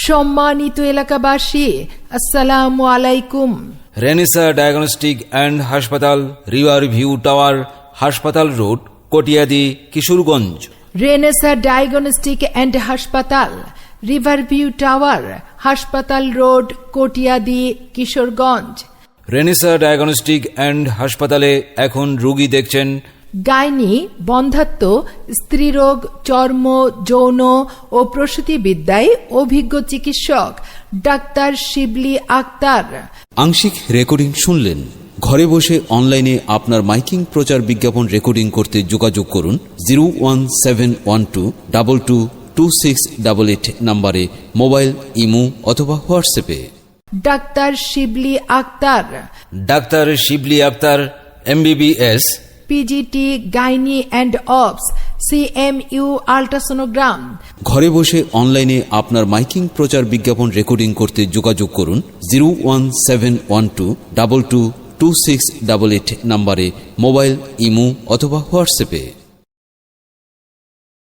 সম্মানিত এলাকাবাসী আসসালাম আলাইকুম। রেনিসা ডায়াগনস্টিক অ্যান্ড হাসপাতাল রিভার ভিউ টাওয়ার হাসপাতাল road Katiadi Kishoreganj Renaissance diagnostic and হাসপাতাল রিভারভিউ টাওয়ার হাসপাতাল road Katiadi Kishoreganj Renaissance diagnostic and হাসপাতালে এখন রুগী দেখছেন গাইনি বন্ধাত্ম স্ত্রীরোগ চর্ম যৌন ও প্রসূতিবিদ্যায় অভিজ্ঞ চিকিৎসক ডাক্তার শিবলি আক্তার। আংশিক রেকর্ডিং শুনলেন। ঘরে বসে অনলাইনে আপনার মাইকিং প্রচার বিজ্ঞাপন রেকর্ডিং করতে যোগাযোগ করুন zero one seven one two double two two six double eight নাম্বারে মোবাইল ইমো অথবা হোয়াটসঅ্যাপে। Doctor Shibli Akhtar. Doctor Shibli Akhtar MBBS PGT gynae and obs CMU ultrasonogram ঘরে বসে অনলাইনে আপনার মাইকিং প্রচার বিজ্ঞাপন রেকর্ডিং করতে যোগাযোগ করুন zero one seven one two double two two six double eight নাম্বারে মোবাইল ইমো অথবা হোয়াটসঅ্যাপে।